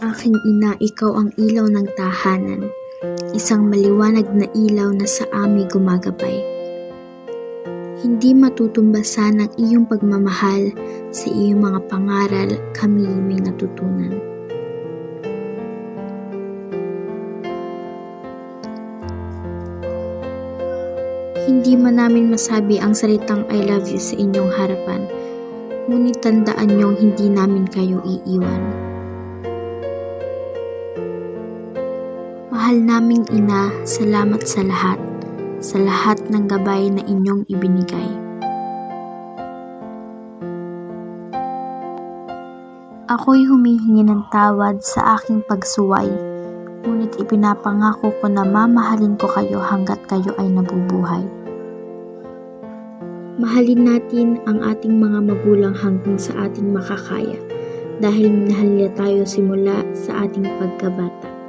aking ina, ikaw ang ilaw ng tahanan, isang maliwanag na ilaw na sa amin gumagabay. Hindi matutumbasan ang iyong pagmamahal sa iyong mga pangaral, kami may natutunan. Hindi man namin masabi ang salitang I love you sa inyong harapan, ngunit tandaan niyong hindi namin kayo iiwan. Mahal naming ina, salamat sa lahat, sa lahat ng gabay na inyong ibinigay. Ako'y humihingi ng tawad sa aking pagsuway, ngunit ipinapangako ko na mamahalin ko kayo hanggat kayo ay nabubuhay. Mahalin natin ang ating mga magulang hanggang sa ating makakaya dahil minahal nila tayo simula sa ating pagkabata.